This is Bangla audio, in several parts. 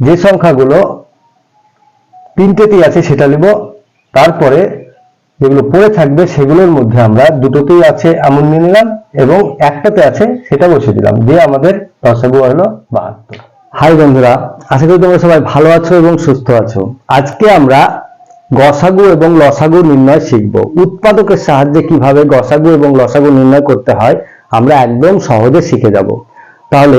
যে সংখ্যাগুলো তিনটেতেই আছে, সেটা নিব। তারপরে যেগুলো পড়ে থাকবে, সেগুলোর মধ্যে আমরা দুটোতেই আছে এমন নিয়ে নিলাম এবং একটাতে আছে সেটা বসিয়ে দিলাম। দিয়ে আমাদের লসাগু হলো বাহাত্তর। হাই বন্ধুরা, আশা করি তোমরা সবাই ভালো আছো এবং সুস্থ আছো। আজকে আমরা গসাগু এবং লসাগু নির্ণয় শিখব। উৎপাদকের সাহায্যে কীভাবে গসাগু এবং লসাগু নির্ণয় করতে হয়, আমরা একদম সহজে শিখে যাব। তাহলে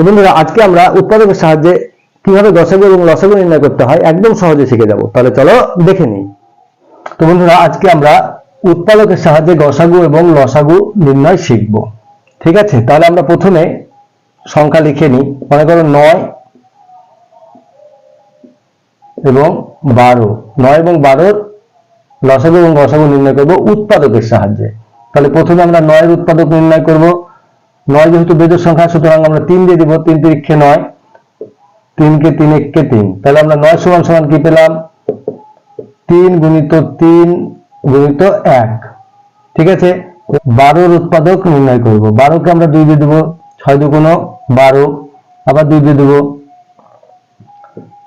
তো বন্ধুরা, আজকে আমরা উৎপাদকের সাহায্যে কীভাবে গসাগু এবং লসাগু নির্ণয় করতে হয় একদম সহজে শিখে যাব। তাহলে চলো দেখে নিই। তো বন্ধুরা, আজকে আমরা উৎপাদকের সাহায্যে গসাগু এবং লসাগু নির্ণয় শিখব। ঠিক আছে? তাহলে আমরা প্রথমে সংখ্যা লিখে নিই। মনে করো নয় এবং বারো। নয় এবং বারোর লসাগু এবং গসাগু নির্ণয় করব উৎপাদকের সাহায্যে। তাহলে প্রথমে আমরা নয়ের উৎপাদক নির্ণয় করব। নয় যেহেতু বেজোর সংখ্যা, সুতরাং আমরা তিন দিয়ে দিব, তিন তিরিক্ষে নয়। তিনকে তিন এককে তিন। তাহলে আমরা নয় সমান সমান কি পেলাম? তিন গুণিত তিন গুণিত এক। ঠিক আছে? বারোর উৎপাদক নির্ণয় করব। বারোকে আমরা দুই দিয়ে দেবো, ছয় দুগুণ বারো। আবার দুই দিয়ে দেবো,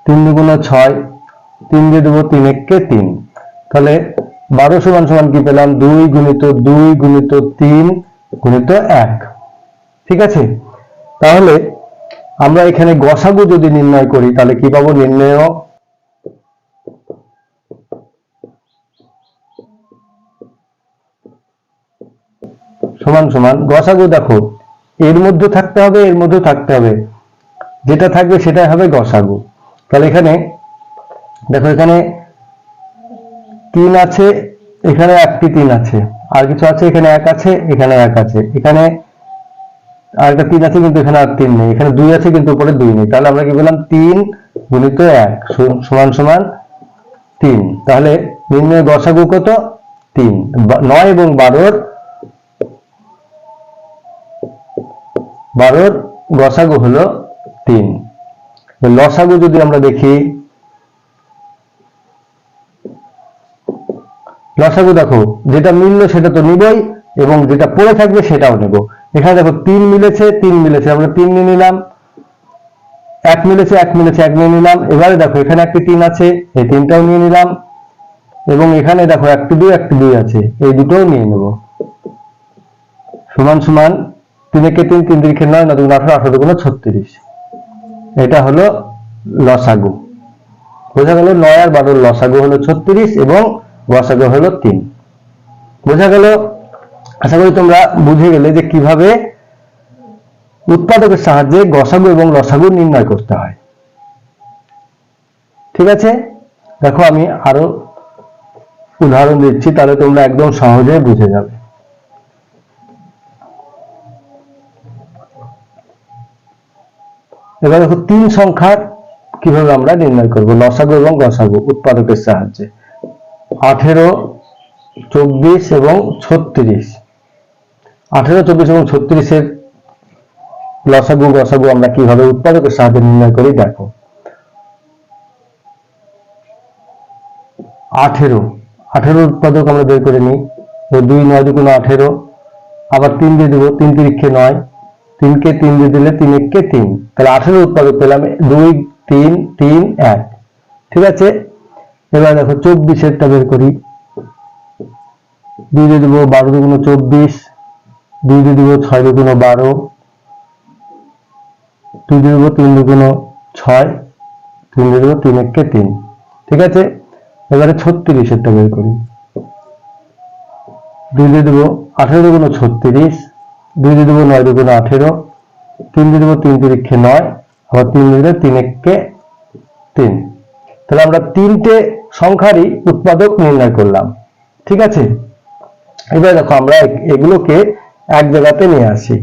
তিন দুগুণ ছয়। তিন দিয়ে দেবো তিন এককে তিন। তাহলে বারো সমান সমান কি পেলাম? দুই গুণিত দুই গুণিত তিন গুণিত এক। ঠিক আছে? তাহলে আমরা এখানে গসাগু যদি নির্ণয় করি, তাহলে কি পাবো? নির্ণয় সমান সমান গসাগু দেখো, এর মধ্যে থাকতে হবে, এর মধ্যে থাকতে হবে। যেটা থাকবে সেটাই হবে গসাগু। তাহলে এখানে দেখো, এখানে তিন আছে, এখানে একটি তিন আছে। আর কিছু আছে? এখানে এক আছে, এখানে এক আছে। এখানে আর একটা তিন আছে কিন্তু এখানে আর তিন নেই। এখানে দুই আছে কিন্তু উপরে দুই নেই। তাহলে আমরা কি বললাম? তিন গুণিত এক সমান সমান তিন। তাহলে কত? তিন। নয় এবং বারোর বারোর গসাগু হলো তিন। লসাগু যদি আমরা দেখি, লসাগু দেখো, যেটা মিলল সেটা তো নিবই এবং যেটা পড়ে থাকবে সেটাও নেব। এখানে দেখো তিন মিলেছে তিন মিলেছে। আমরা তিন নিয়ে নিলাম। এক মিলেছে এক মিলেছে, এক নিয়ে নিলাম। এবারে দেখো, এখানে একটি তিন আছে, এই তিনটাও নিয়ে নিলাম। এবং এখানে দেখো, একটি দুই একটি দুই আছে। এই দুটোও নিয়ে নেব। সমান সমান তিন একে তিন তিন তিরিখে নয় দুগুণ আঠারো আঠারো দুগুণ ছত্রিশ। এটা হলো লসাগু। বোঝা গেল নয় আর বারোর লসাগু হলো ছত্রিশ এবং গসাগু হলো তিন। বোঝা গেল আশা করি তোমরা বুঝে গেলে যে কীভাবে উৎপাদকের সাহায্যে গসাগু এবং লসাগু নির্ণয় করতে হয়। ঠিক আছে? দেখো, আমি আরও উদাহরণ দিচ্ছি, তাহলে তোমরা একদম সহজে বুঝে যাবে। এবার দেখো, তিন সংখ্যার কীভাবে আমরা নির্ণয় করব লসাগু এবং গসাগু উৎপাদকের সাহায্যে। আঠেরো, চব্বিশ এবং ছত্রিশ। আঠেরো, চব্বিশ এবং ছত্রিশের লসাগু, গসাগু আমরা কীভাবে উৎপাদকের সাহায্যে নির্ণয় করি, দেখো। আঠেরো আঠেরো উৎপাদক আমরা বের করে নিই। তো দুই নয় দুগুণ আঠেরো, আবার তিন দিয়ে দেবো, তিন তিরিক্ষে নয়। তিনকে তিন দিয়ে দিলে তিন এককে তিন। তাহলে আঠেরো উৎপাদক পেলাম, দুই, তিন তিন, এক। ঠিক আছে? এবার দেখো, চব্বিশেরটা বের করি। দুই দিয়ে দেবো বারো দুগুণ চব্বিশ দুই দিয়ে দেবো ছয় দুগুণ বারো। দুই দিয়ে দেবো, তিন দুগুণ ছয়। তিন দিয়ে দেবো, তিন তিন। ঠিক আছে? এবারে ছত্রিশেরটা বের করি। দুই দিয়ে দেবো, আঠেরো দুগুণ ছত্রিশ। দুই দিয়ে দেবো, নয় দুগুণ আঠেরো। তিন দিয়ে দেবো, তিন তিরিক্ষে নয়। আবার তিন তিন তিন। তাহলে আমরা তিনটে সংখ্যারই উৎপাদক নির্ণয় করলাম। ঠিক আছে? এবার দেখো আমরা এগুলোকে এক জায়গাতে নিয়ে আসি।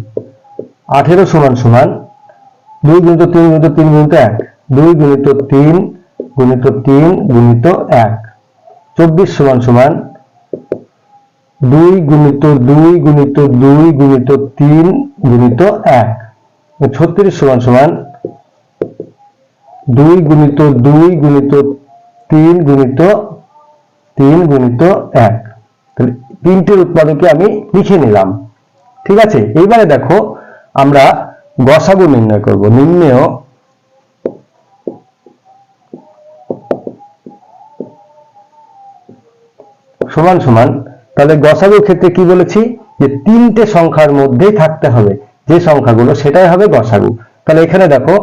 আঠেরো সমান সমান দুই গুণিত তিন গুণিত তিন গুণিত এক। দুই গুণিত তিন গুণিত তিন গুণিত এক। চব্বিশ সমান সমান দুই গুণিত দুই গুণিত দুই গুণিত তিন গুণিত এক। ছত্রিশ সমান সমান দুই গুণিত দুই গুণিত তিন গুণিত তিন গুণিত এক। তাহলে তিনটের উৎপাদকে আমি লিখে নিলাম। ঠিক আছে? এইবারে দেখো, আমরা গসাগু নির্ণয় করব। নিম্নেয় সমান সমান, তাহলে গসাগুর ক্ষেত্রে কি বলেছি? যে তিনটে সংখ্যার মধ্যেই থাকতে হবে। যে সংখ্যাগুলো, সেটাই হবে গসাগু তাহলে এখানে দেখো,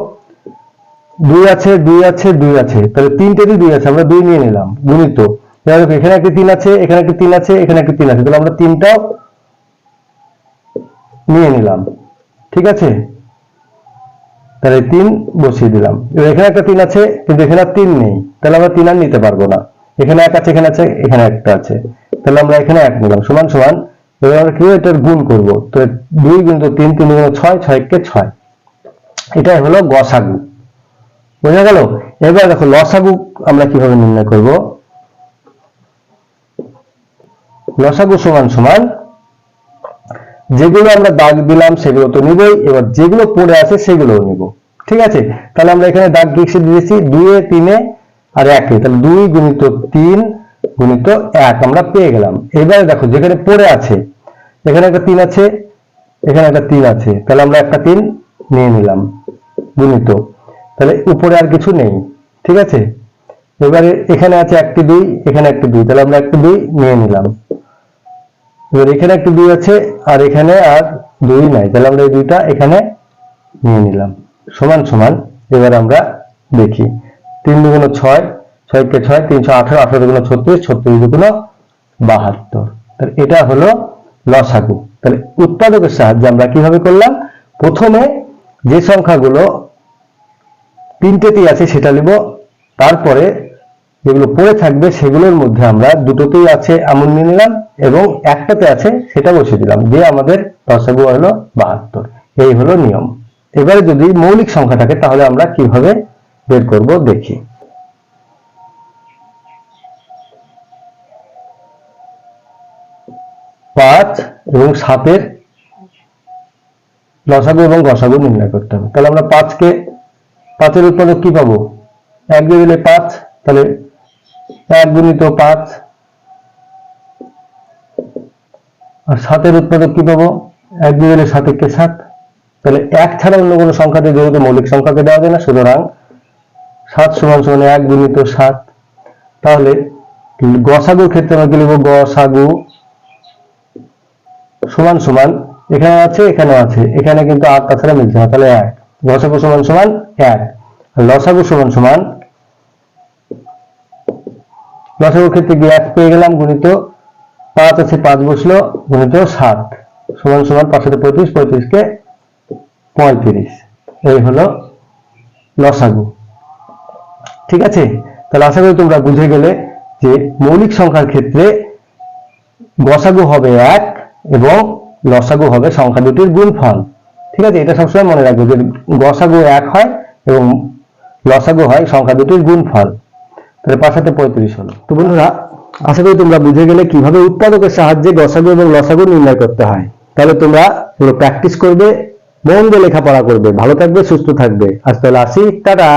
দুই আছে দুই আছে দুই আছে। তাহলে তিনটেরই দুই আছে, আমরা দুই নিয়ে নিলাম। গুণিত। এবার এখানে একটি তিন আছে, এখানে একটি তিন আছে, এখানে একটি তিন আছে। তাহলে আমরা তিনটাও নিয়ে নিলাম। ঠিক আছে? তাহলে তিন বসিয়ে দিলাম। এবার এখানে একটা তিন আছে, কিন্তু এখানে আর তিন নেই। তাহলে আমরা তিন আর নিতে পারব না। এখানে এক আছে, এখানে আছে, এখানে একটা আছে। তাহলে আমরা এখানে এক নিলাম। সমান সমান। এবার আমরা কি এটার গুণ করব? তো দুই গুণ তো তিন তিন গুণ ছয় ছয় কে ছয়। এটাই হলো গসাগু। বোঝা গেল? এবার দেখো, লসাগু আমরা কীভাবে নির্ণয় করব? লসাগু সমান সমান। যেগুলো আমরা দাগ দিলাম সেগুলো তো নিবই, এবার যেগুলো পড়ে আছে সেগুলোও নিব। ঠিক আছে? তাহলে আমরা এখানে দাগ গিয়ে দিয়েছি দুয়ে, তিনে আর একে। তাহলে দুই গুণিত তিন গুণিত এক আমরা পেয়ে গেলাম। এবারে দেখো, যেখানে পড়ে আছে, এখানে একটা তিন আছে, এখানে একটা তিন আছে। তাহলে আমরা একটা তিন নিয়ে নিলাম গুণিত। তাহলে উপরে আর কিছু নেই। ঠিক আছে? এবারে এখানে আছে একটি দুই, এখানে একটি দুই। তাহলে আমরা একটি দুই নিয়ে নিলাম। এখানে একটি দুই আছে, আর এখানে আর দুই নাই। তাহলে আমরা এই দুইটা এখানে নিয়ে নিলাম। সমান সমান, এবার আমরা দেখি। তিন দুগুণ ছয় ছয় কে ছয়, তিনশো আঠারো আঠারো দুগুণ ছত্রিশ ছত্রিশ দুগুণ বাহাত্তর। তাহলে এটা হলো লসাগু। তাহলে উৎপাদকের সাহায্যে আমরা কীভাবে করলাম? প্রথমে যে সংখ্যাগুলো তিনটেতেই আছে সেটা নিব তারপরে যেগুলো পড়ে থাকবে সেগুলোর মধ্যে আমরা দুটোতেই আছে এমন নিয়ে নিলাম এবং একটাতে আছে সেটা বসে দিলাম দিয়ে আমাদের লসাগু হলো বাহাত্তর। এই হলো নিয়ম। এবারে যদি মৌলিক সংখ্যা থাকে তাহলে আমরা কীভাবে বের করব দেখি। পাঁচ এবং সাতের লসাগু এবং গসাগু নির্ণয় করতে হবে। তাহলে আমরা পাঁচকে, পাঁচের উৎপাদক কি পাবো? এক দিয়ে দিলে পাঁচ, তাহলে এক গুণিত পাঁচ। আর সাতের উৎপাদক কি পাবো? এক দিয়ে দিলে সাতেরকে সাত। তাহলে এক ছাড়া অন্য কোনো সংখ্যাতে যেহেতু মৌলিক সংখ্যাকে দেওয়া যায় না। সুতরাং সাত সমান সমান এক গুণিত সাত। তাহলে গসাগুর ক্ষেত্রে আমরা কি লিখব? গসাগু সমান সমান এখানে আছে এখানে আছে। এখানে কিন্তু আট তাছাড়া মিলছে না। তাহলে এক। গসাগু সমান সমান এক। লসাগু সমান সমান লসাগুর ক্ষেত্রে গিয়ে এক পেয়ে গেলাম গুণিত পাঁচ আছে পাঁচ বসল, গুণিত সাত, সমান সমান পাঁচশো পঁয়ত্রিশ পঁয়ত্রিশকে পঁয়ত্রিশ। এই হলো লসাগু। ঠিক আছে? তাহলে আশা করি তোমরা বুঝে গেলে যে মৌলিক সংখ্যার ক্ষেত্রে গসাগু হবে এক এবং লসাগু হবে সংখ্যা দুটির গুণফল। ঠিক আছে? এটা সবসময় মনে রাখবে যে গসাগু এক হয় এবং লসাগু হয় সংখ্যা দুটির গুণফল। তাহলে পঁয়ত্রিশ হলো। তো বন্ধুরা, আশা করি তোমরা বুঝে গেলে কীভাবে উৎপাদকের সাহায্যে গসাগু এবং লসাগু নির্ণয় করতে হয়। তাহলে তোমরা পুরো প্র্যাকটিস করবে, মন দিয়ে লেখাপড়া করবে। ভালো থাকবে, সুস্থ থাকবে। আজ তাহলে আসি, টাটা!